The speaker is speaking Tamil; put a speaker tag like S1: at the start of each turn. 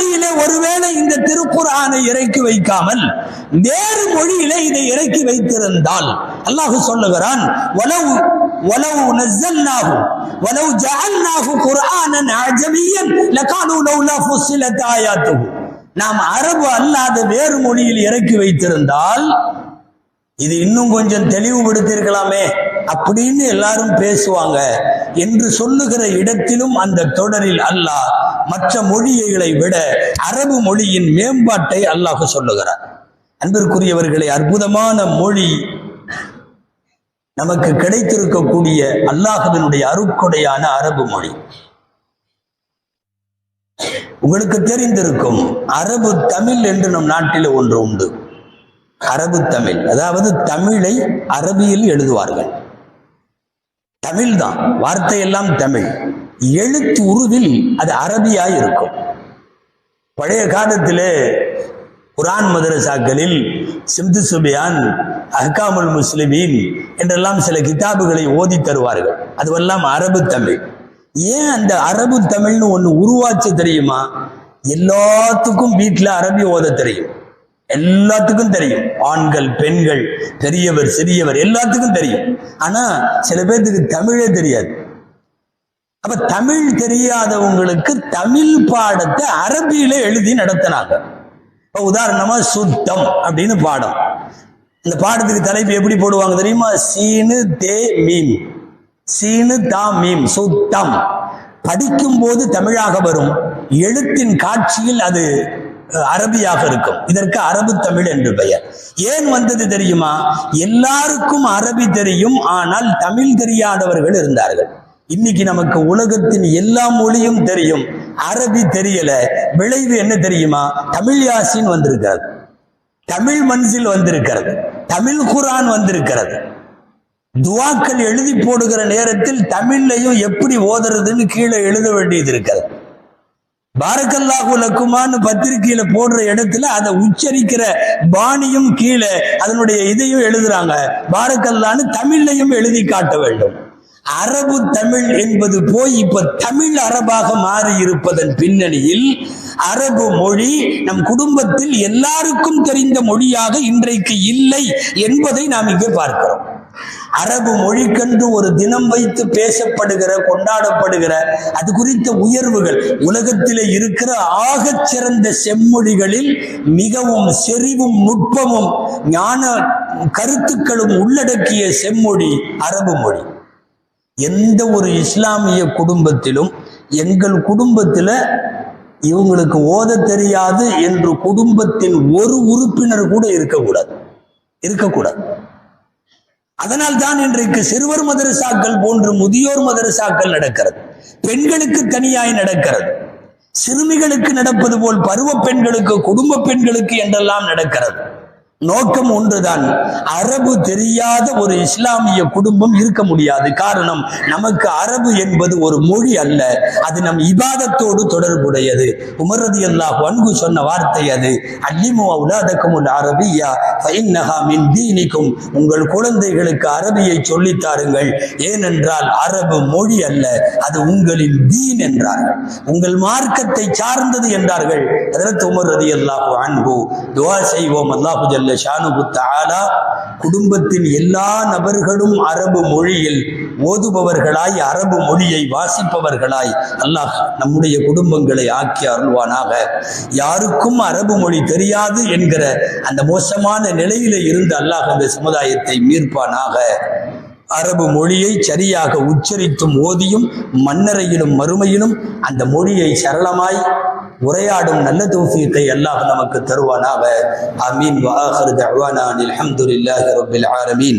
S1: மொழியிலே ஒருவேளை இந்த திருக்குறானை இறக்கி வைக்காமல் வேறு மொழியிலே இதை இறக்கி வைத்திருந்தால் அல்லாஹு சொல்லுகிறான் வலவு வலவு நஸ்ஸல்னாஹு வலவு ஜஅல்னாஹு குர்ஆனன் அஜமியன் லகானு லௌலா ஃபுஸ்ஸிலத் ஆயாத்துஹு. நாம் அரபு அல்லாத வேறு மொழியில் இறக்கி வைத்திருந்தால் இது இன்னும் கொஞ்சம் தெளிவுபடுத்தியிருக்கலாமே. அப்படின்னு எல்லாரும் பேசுவாங்க. என்று சொல்லுகிற இடத்திலும் அந்த தொடரில் அல்லாஹ் மற்ற மொழிகளை விட அரபு மொழியின் மேம்பாட்டை அல்லாஹ் சொல்லுகிறார். அன்பிற்குரியவர்களை அற்புதமான மொழி நமக்கு கிடைத்திருக்கக்கூடிய அல்லாஹவினுடைய அருக்கொடையான அரபு மொழி. உங்களுக்கு தெரிந்திருக்கும் அரபு தமிழ் என்று நம் நாட்டில் ஒன்று உண்டு. அரபு தமிழ் அதாவது தமிழை அரபியில் எழுதுவார்கள். தமிழ் தான். வார்த்தையெல்லாம் தமிழ். எழுத்து உருவில் அது அரபியாய் இருக்கும். பழைய காலத்திலே குரான் மதரசாக்களில் சிம்து சுபியான் அஹ்காமுல் முஸ்லிமீன் என்றெல்லாம் சில கிதாபுகளை ஓதி தருவார்கள். அதுவெல்லாம் அரபு தமிழ். ஏன் அந்த அரபு தமிழ்னு ஒன்று உருவாச்சு தெரியுமா? எல்லாத்துக்கும் வீட்டில் அரபி ஓத தெரியும். எல்லாத்துக்கும் தெரியும். ஆண்கள் பெண்கள் பெரியவர் சிறியவர் எல்லாத்துக்கும் தெரியும். ஆனா சில பேர்த்துக்கு தமிழே தெரியாது. அப்ப தமிழ் தெரியாதவங்களுக்கு தமிழ் பாடத்தை அரபியில எழுதி நடத்தினாங்க. இப்ப உதாரணமா சுத்தம் அப்படின்னு பாடம். இந்த பாடத்துக்கு தலைப்பு எப்படி போடுவாங்க தெரியுமா? சீனு தே மீம். சீனு தா மீம். சுத்தம். படிக்கும் போது தமிழாக வரும். எழுத்தின் காட்சியில் அது அரபியாக இருக்கும். இதற்கு அரபு தமிழ் என்று பெயர். ஏன் வந்தது தெரியுமா? எல்லாருக்கும் அரபி தெரியும் ஆனால் தமிழ் தெரியாதவர்கள் இருந்தார்கள். இன்னைக்கு நமக்கு உலகத்தின் எல்லா மொழியும் தெரியும். அரபி தெரியல. விளைவு என்ன தெரியுமா? தமிழ் யாசின் வந்திருக்கிறது. தமிழ் மன்சில் வந்திருக்கிறது. தமிழ் குரான் வந்திருக்கிறது. துவாக்கள் எழுதி போடுகிற நேரத்தில் தமிழ்லையும் எப்படி ஓதுறதுன்னு கீழே எழுத வேண்டியது இருக்கிறது. பாரக்கல்லாஹு லக்குமான்னு பத்திரிகையில போடுற இடத்துல அதை உச்சரிக்கிற பாணியும் கீழே அதனுடைய இதையும் எழுதுறாங்க. பாரக்கல்லான்னு தமிழ்லையும் எழுதி காட்ட வேண்டும். அரபு தமிழ் என்பது போய் இப்ப தமிழ் அரபாக மாறி இருப்பதன் பின்னணியில் அரபு மொழி நம் குடும்பத்தில் எல்லாருக்கும் தெரிந்த மொழியாக இன்றைக்கு இல்லை என்பதை நாம் இங்கே பார்க்கிறோம். அரபு மொழிக்கென்று ஒரு தினம் வைத்து பேசப்படுகிற கொண்டாடப்படுகிற அது குறித்த உயர்வுகள் உலகத்திலே இருக்கிற ஆகச் சிறந்த செம்மொழிகளில் மிகவும் செறிவும் நுட்பமும் ஞான கருத்துக்களும் உள்ளடக்கிய செம்மொழி அரபு மொழி. எந்த ஒரு இஸ்லாமிய குடும்பத்திலும் எங்கள் குடும்பத்தில் இவங்களுக்கு ஓத தெரியாது என்று குடும்பத்தின் ஒரு உறுப்பினர் கூட இருக்கக்கூடாது. இருக்கக்கூடாது. அதனால் தான் இன்றைக்கு சிறுவர் மதரசாக்கள் போன்று முதியோர் மதரசாக்கள் நடக்கிறது. பெண்களுக்கு தனியாய் நடக்கிறது. சிறுமிகளுக்கு நடப்பது போல் பருவ பெண்களுக்கு குடும்ப பெண்களுக்கு என்றெல்லாம் நடக்கிறது. நோக்கம் ஒன்றுதான். அரபு தெரியாத ஒரு இஸ்லாமிய குடும்பம் இருக்க முடியாது. காரணம் நமக்கு அரபு என்பது ஒரு மொழி அல்ல. அது நம் இபாதத்தோடு தொடர்புடையது. உமரது அல்லாஹ் வன்கு சொன்ன வார்த்தை அது. அல்லிமு அவுலாதக்கும் அரபியா மின் தீனிக்கும். உங்கள் குழந்தைகளுக்கு அரபியை சொல்லித் தாருங்கள். ஏனென்றால் அரபு மொழி அல்ல அது உங்களின் தீன் என்றார்கள். உங்கள் மார்க்கத்தை சார்ந்தது என்றார்கள். அதற்கு உமர் ரதி அல்லாஹு அன்பு துவா செய்வோம். அல்லாஹு ஜல்ல ஷானுபு தஆலா குடும்பத்தின் எல்லா நபர்களும் அரபு மொழியில் ஓதுபவர்களாய் அரபு மொழியை வாசிப்பவர்களாய் அல்லாஹ் நம்முடைய குடும்பங்களை ஆக்கி அருள்வானாக. யாருக்கும் அரபு மொழி தெரியாது என்கிற அந்த மோசமான நிலையில இருந்து அல்லாஹ் அந்த சமுதாயத்தை மீட்பானாக. அரபு மொழியை சரியாக உச்சரித்தும் ஓதியும் மன்னரையிலும் மறுமையிலும் அந்த மொழியை சரளமாய் உரையாடும் நல்ல தௌஃபீத்தை அல்லாஹ் நமக்கு தருவானாக. அமீன் வாஹர் தஅவானா அனில் ஹம்துலில்லாஹி ரப்பில் ஆலமீன்.